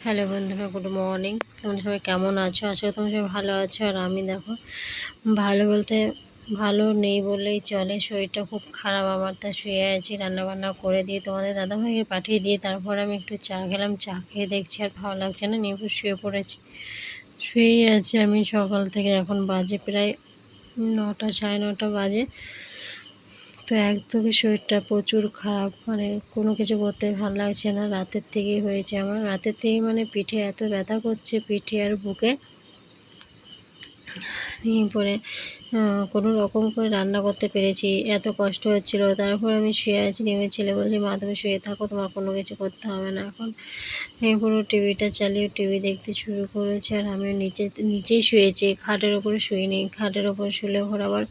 Hello বন্ধুরা, good morning. তোমরা সবাই কেমন আছো? আশা তোমরা সবাই ভালো আছো। আর আমি দেখো, ভালো বলতে ভালো নেই বললেই চলে। শরীরটা খুব খারাপ আমার, তা শুয়ে আছি, রান্নাবান্না করে দিয়ে তোমাদের দাদাভাইকে পাঠিয়ে দিয়ে তারপর আমি একটু চা খেলাম। চা খেয়ে দেখছি আর ভালো লাগছে না, নিয়ে শুয়ে পড়েছি। শুয়েই আছি আমি সকাল থেকে, এখন বাজে প্রায় নটা, সাড়ে নটা বাজে। তো একদমই শরীরটা প্রচুর খারাপ। মানে কোনো কিছু করতে ভালো লাগছে না। রাতের থেকেই হয়েছে আমার। রাতের থেকেই মানে পিঠে এত ব্যথা করছে পিঠে আর বুকে। নিয়ে পরে কোনো রকম করে রান্না করতে পেরেছি। এত কষ্ট হচ্ছিল। তারপর আমি শুয়ে আছি, নেমে ছেলে বলছে, মা, তুমি শুয়ে থাকো, তোমার কোনো কিছু করতে হবে না। এখন আমি পুরো টিভিটা চালিয়ে টিভি দেখতে শুরু করেছি আর আমি নিচে, নিচেই শুয়েছি। খাটের ওপরে শুইনি। খাটের ওপরে শুলে ওর আবার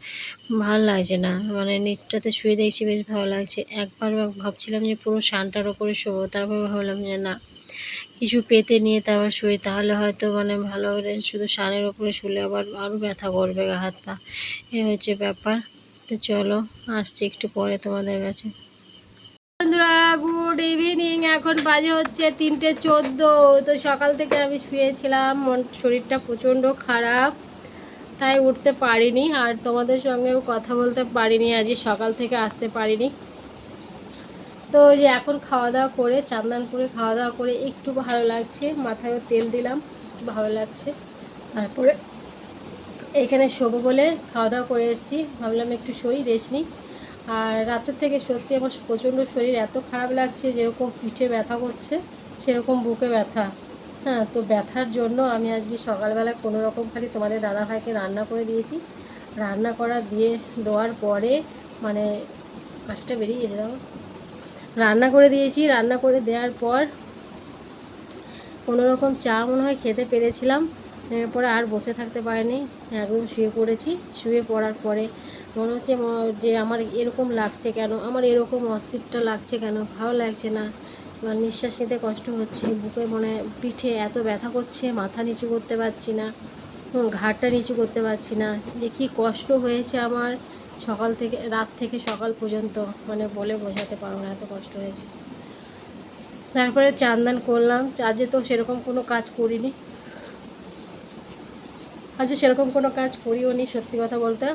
ভালো লাগছে না। মানে নিচটাতে শুয়ে দেখছি, বেশ ভালো লাগছে। একবার ভাবছিলাম যে পুরো শানটার ওপরে শোবো। তারপর ভাবলাম যে না কিছু পেতে নিয়ে তারপর শুই তাহলে হয়তো মানে ভালো শুধু সানের ওপরে শুলে আবার আরও ব্যথা করবে গা, হাত পা। এ হচ্ছে ব্যাপার। তো চলো, আসছি একটু পরে তোমাদের কাছে। বন্ধুরা গুড ইভিনিং এখন বাজে হচ্ছে তিনটে চোদ্দ। তো সকাল থেকে আমি শুয়েছিলাম। মন, শরীরটা প্রচণ্ড খারাপ, তাই উঠতে পারিনি। আর তোমাদের সঙ্গেও কথা বলতে পারিনি। আজই সকাল থেকে আসতে পারিনি। তো যে এখন খাওয়া দাওয়া করে, চান্দান করে খাওয়া দাওয়া করে একটু ভালো লাগছে, মাথায় তেল দিলাম, একটু ভালো লাগছে। তারপরে এখানে শোবো বলে খাওয়া দাওয়া করে এসেছি। ভাবলাম একটু শই, রেস্ট নিই। আর রাতের থেকে সত্যি আমার প্রচণ্ড শরীর এত খারাপ লাগছে, যেরকম পিঠে ব্যথা করছে, সেরকম বুকে ব্যথা। হ্যাঁ তো ব্যথার জন্য আমি আজকে সকালবেলা কোনো রকম খালি তোমাদের দাদাভাইকে রান্না করে দিয়েছি। রান্না করা দিয়ে দেওয়ার পরে মানে কাজটা বেরিয়ে যেতে দাও রান্না করে দিয়েছি। রান্না করে দেওয়ার পর কোনো রকম চা মনে হয় খেতে পেরেছিলাম। পরে আর বসে থাকতে পারিনি। একদম শুয়ে পড়েছি। শুয়ে পড়ার পরে মনে হচ্ছে যে আমার এরকম লাগছে কেন? আমার এরকম অস্থিরটা লাগছে কেন? ভালো লাগছে না। আমার নিঃশ্বাস নিতে কষ্ট হচ্ছে। বুকে মনে, পিঠে এত ব্যথা করছে, মাথা নিচু করতে পারছি না। ঘাটটা নিচু করতে পারছি না। যে কী কষ্ট হয়েছে আমার। সকাল থেকে, রাত থেকে সকাল পর্যন্ত মানে বলে বোঝাতে পারব না, এত কষ্ট হয়েছে। তারপরে চান্দান করলাম, আজকে তো সেরকম কোনো কাজ করিনি। আজকে সেরকম কোনো কাজ করিও নি, সত্যি কথা বলতে।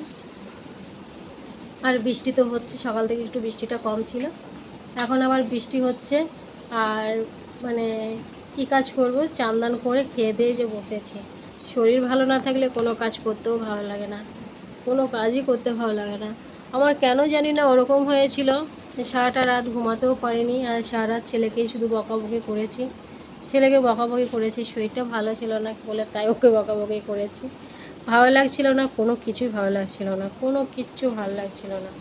আর বৃষ্টি তো হচ্ছে, সকাল থেকে একটু বৃষ্টিটা কম ছিল। এখন আবার বৃষ্টি হচ্ছে, আর মানে কী কাজ করব? চান্দান করে খেয়ে দিয়ে যে বসেছি। শরীর ভালো না থাকলে কোনো কাজ করতেও ভালো লাগে না। কোনো কাজই করতে ভালো লাগে না। আমার কেন জানি না ওরকম হয়েছিল। সারাটা রাত ঘুমাতেও পারিনি আর সারা রাত ছেলেকেই শুধু বকাবকি করেছি। ছেলেকে বকাবকি করেছি, শরীরটা ভালো ছিল না বলে, তাই ওকে বকাবকি করেছি। ভালো লাগছিল না, কোনো কিছুই ভালো লাগছিল না, কোনো কিচ্ছু ভালো লাগছিল না।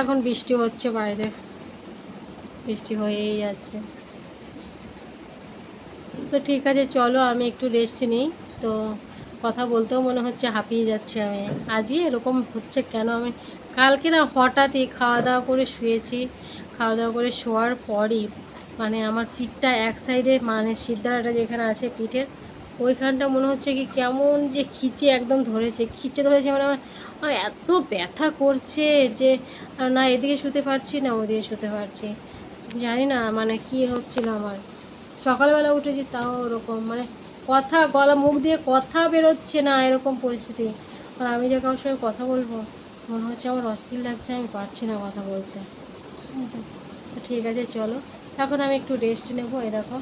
এখন বৃষ্টি হচ্ছে বাইরে। বৃষ্টি হয়েই যাচ্ছে। তো ঠিক আছে, চলো আমি একটু রেস্ট নিই। তো কথা বলতেও মনে হচ্ছে হাঁপিয়ে যাচ্ছে আমি। আজই এরকম হচ্ছে কেন? আমি কালকে না হঠাৎই খাওয়া দাওয়া করে শুয়েছি। খাওয়া দাওয়া করে শোয়ার পরই মানে আমার পিঠটা এক সাইডে মানে সিদ্ধারাটা যেখানে আছে পিঠের, ওইখানটা মনে হচ্ছে কি কেমন যে খিচে একদম ধরেছে। খিচে ধরেছে মানে আমার এত ব্যথা করছে যে না এদিকে শুতে পারছি না ওদিকে শুতে পারছি। জানি না মানে কি হচ্ছিল আমার। সকালবেলা উঠেছি তাও ওরকম মানে কথা, গলা মুখ দিয়ে কথা বেরোচ্ছে না এরকম পরিস্থিতি। আর আমি যে কারোর সঙ্গে কথা বলব, মনে হচ্ছে আমার অস্থির লাগছে, আমি পারছি না কথা বলতে। ঠিক আছে, চলো। এখন আমি একটু রেস্ট নেব দেখো।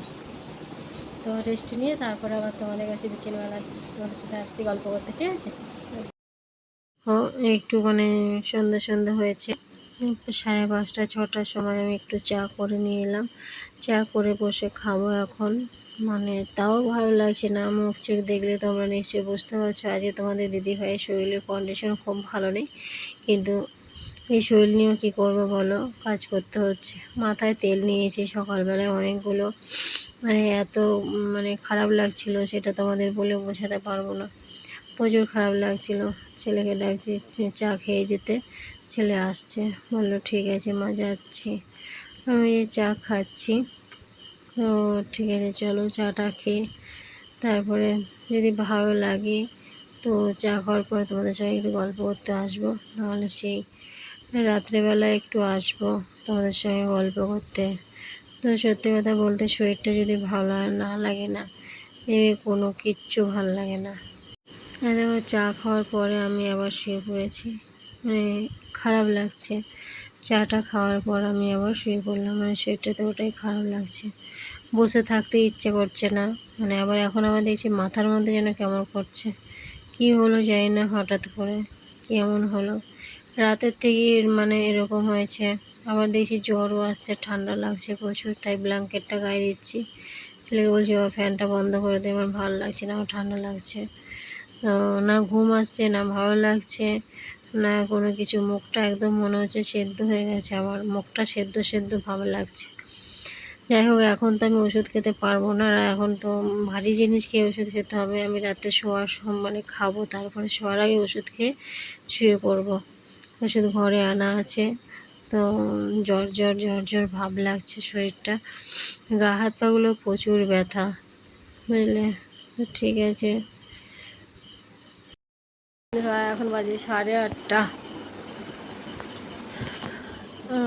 তো রেস্ট নিয়ে তারপরে আবার তোমাদের কাছে বিকেলবেলা তোমাদের সাথে আসছি গল্প করতে, ঠিক আছে? ও একটু মানে সন্ধ্যা সন্ধ্যা হয়েছে। সাড়ে পাঁচটা, ছটার সময় আমি একটু চা করে নিয়ে এলাম। চা করে বসে খাব এখন। মানে তাও ভালো লাগছে না, মুখ চোখ দেখলে তোমরা নিশ্চয়ই বুঝতে পারছ। আজকে তোমাদের দিদি ভাইয়ের শরীরের কন্ডিশন খুব ভালো নেই, কিন্তু এই শরীর নিয়েও কী করব বলো? কাজ করতে হচ্ছে। মাথায় তেল নিয়েছি সকালবেলায় অনেকগুলো। মানে এত মানে খারাপ লাগছিল সেটা তোমাদের বলে বোঝাতে পারব না। প্রচুর খারাপ লাগছিল। ছেলেকে ডাকছি, চা খেয়ে যেতে। ছেলে আসছে। বলল, ঠিক আছে, মা, যাচ্ছি। আমি চা খাচ্ছি। তো ঠিক আছে, চলো চাটা খেয়ে তারপরে যদি ভালো লাগে তো চা খাওয়ার পরে তোমাদের সঙ্গে একটু গল্প করতে আসব। নাহলে সেই রাত্রেবেলা একটু আসব তোমাদের সঙ্গে গল্প করতে। তো সত্যি কথা বলতে শরীরটা যদি ভালো না লাগে না, এমনি কোনো কিচ্ছু ভালো লাগে না। দেখো, চা খাওয়ার পরে আমি আবার শুয়ে পড়েছি। মানে খারাপ লাগছে। চাটা খাওয়ার পর আমি আবার শুয়ে পড়লাম। মানে শরীরটাতে ওটাই খারাপ লাগছে। বসে থাকতে ইচ্ছে করছে না। মানে আবার এখন আবার দেখছি মাথার মধ্যে যেন কেমন করছে। কি হলো জানি না হঠাৎ করে। কেমন হলো? রাতের থেকে মানে এরকম হয়েছে। আবার দেখছি জ্বরও আসছে, ঠান্ডা লাগছে প্রচুর, তাই ব্ল্যাঙ্কেটটা গায়ে দিচ্ছি। ছেলেকে বলছি, বাবা, ফ্যানটা বন্ধ করে দে, আমার ভালো লাগছে না, আমার ঠান্ডা লাগছে। না ঘুম আসছে, না ভালো লাগছে, না কোনো কিছু। মুখটা একদম মনে হচ্ছে সেদ্ধ হয়ে গেছে, আমার মুখটা সেদ্ধ সেদ্ধ ভালো লাগছে। যাই হোক, এখন তো আমি ওষুধ খেতে পারব না। আর এখন তো ভারী জিনিস খেয়ে ওষুধ খেতে হবে। আমি রাতে শোয়ার সম মানে খাব, তারপরে শোয়ার আগে ওষুধ খেয়ে শুয়ে পড়ব। ওষুধ ঘরে আনা আছে। তো জ্বর জ্বর জ্বর জ্বর ভাব লাগছে শরীরটা। গা, হাত পাগুলো প্রচুর ব্যথা, বুঝলে? ঠিক আছে। এখন বাজে সাড়ে আটটা।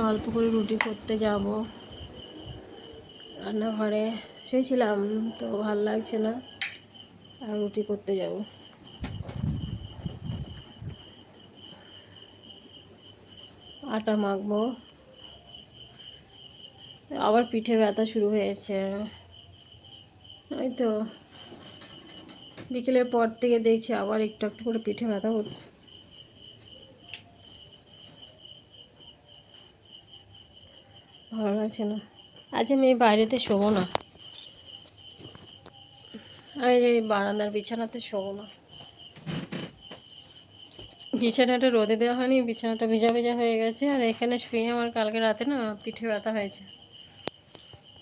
অল্প করে রুটি করতে যাব। রান্নাঘরে শুয়েছিলাম, তো ভালো লাগছে না। আর রুটি করতে যাব। আটা মাখবো। আবার পিঠে ব্যথা শুরু হয়েছে। ওই তো বিকেলের পর থেকে দেখছি আবার একটু একটু করে পিঠে ব্যথা হচ্ছে। ভালো লাগছে না। আজ আমি বাইরেতে শোবো না। আমি এই বারান্দার বিছানাতে শোবো না। বিছানাটা রোদে দেওয়া হয়নি, বিছানাটা ভিজা ভিজা হয়ে গেছে, আর এখানে শুয়ে আমার কালকে রাতে না পিঠে ব্যথা হয়েছে।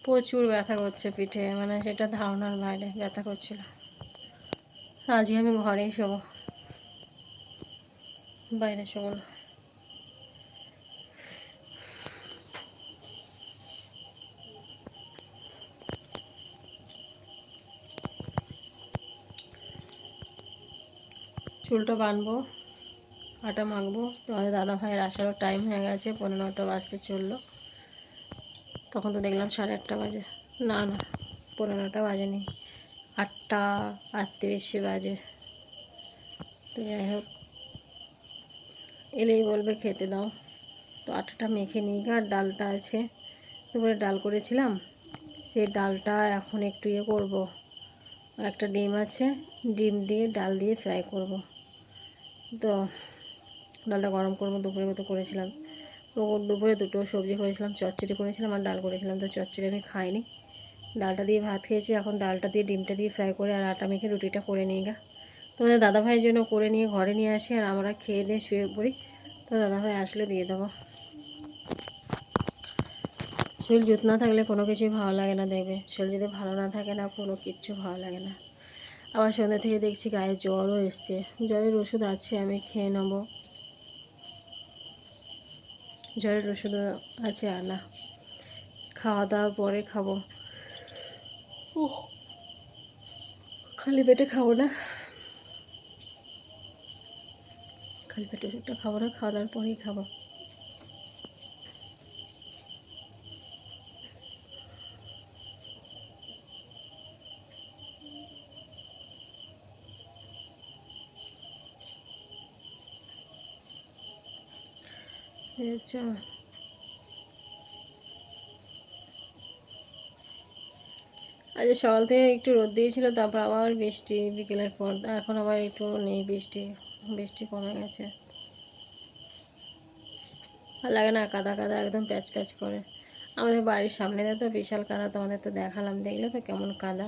প্রচুর ব্যথা করছে পিঠে মানে সেটা ধারণার বাইরে ব্যথা করছিল। আজকে আমি ঘরেই শোবো। বাইরে শোবো না। চুলটা বানবো, আটা মাখবো। তোমাদের দাদা ভাইয়ের আসারও টাইম হয়ে গেছে পনেরো নটা বাজতে চলল। তখন তো দেখলাম সাড়ে আটটা বাজে। না না পনেরোটা বাজেনি। আটটা আটত্রিশে বাজে। তো যাই হোক, এলেই বলবে খেতে দাও। তো আটাটা মেখে নিই, আর ডালটা আছে। দুপুরে ডাল করেছিলাম, সেই ডালটা এখন একটু ইয়ে করব। একটা ডিম আছে, ডিম দিয়ে ডাল দিয়ে ফ্রাই করব। তো ডালটা গরম করব, দুপুরের মতো করেছিলাম। তো দুপুরে দুটো সবজি করেছিলাম, চচ্চড়ি করেছিলাম আর ডাল করেছিলাম। তো চচ্চড়ি আমি খাইনি। ডালটা দিয়ে ভাত খেয়েছি, এখন ডালটা দিয়ে ডিমটা দিয়ে ফ্রাই করে আর আটা মেখে রুটিটা করে নিয়ে গা। তোমাদের দাদাভাইয়ের জন্য করে নিয়ে ঘরে নিয়ে আসি আর আমরা খেয়ে দিয়ে শুয়ে পড়ি। তো দাদাভাই আসলে দিয়ে দেবো। শরীর জুত না থাকলে কোনো কিছুই ভালো লাগে না দেখবে। শরীর যদি ভালো না থাকে না, কোনো কিচ্ছু ভালো লাগে না। আবার সন্ধ্যা থেকে দেখছি গায়ে জ্বরও এসছে। জ্বরের ওষুধ আছে, আমি খেয়ে নেব। জ্বরের ওষুধ আছে, আনা। খাওয়া দাওয়ার পরে খাব। খালি পেটে খাব না। খালি পেটে ওষুধটা খাব না খাওয়া দাওয়ার পরেই খাব। আচ্ছা আজ সকাল থেকে একটু রোদ দিয়েছিল, তারপর আবার বৃষ্টি, বিকেলের পর। এখন আবার একটু নেই বৃষ্টি বৃষ্টি কমে গেছে। আর লাগে না, কাদা কাদা একদম প্যাচ প্যাচ করে। আমাদের বাড়ির সামনে তো বিশাল কাদা, তোমাদের তো দেখালাম, দেখলে তো কেমন কাদা।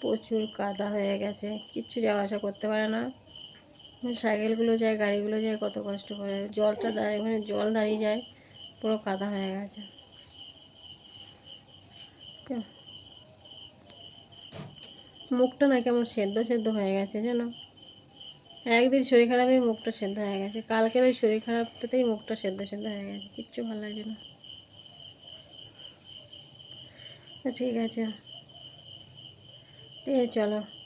প্রচুর কাদা হয়ে গেছে, কিচ্ছু যাওয়া আসা করতে পারে না। সাইকেলগুলো যায়, গাড়িগুলো যায়, কত কষ্ট করে। জলটা দাঁড়িয়ে, ওখানে জল দাঁড়িয়ে যায়, পুরো কাদা হয়ে গেছে। মুখটা না কেমন সেদ্ধ সেদ্ধ হয়ে গেছে যেন একদিন শরীর খারাপেই মুখটা সেদ্ধ হয়ে গেছে। কালকের ওই শরীর খারাপটাতেই মুখটা সেদ্ধ সেদ্ধ হয়ে গেছে। কিচ্ছু ভালো লাগে না। আছে ঠিক আছে। চলো।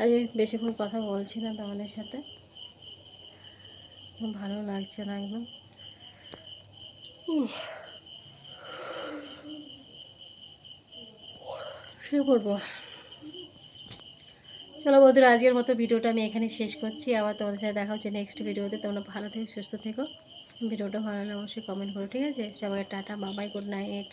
আজ বেশিক্ষণ কথা বলছি না তোমাদের সাথে। ভালো লাগছে না একদম। শুয়ে পড়ব চলো বন্ধুরা, আজকের মতো ভিডিওটা আমি এখানে শেষ করছি। আবার তোমাদের সাথে দেখা হচ্ছে নেক্সট ভিডিওতে। তোমরা ভালো থেকো, সুস্থ থেকো। ভিডিওটা ভালো লাগলে অবশ্যই কমেন্ট করো, ঠিক আছে? সবাই টাটা বাবাই গুড নাইট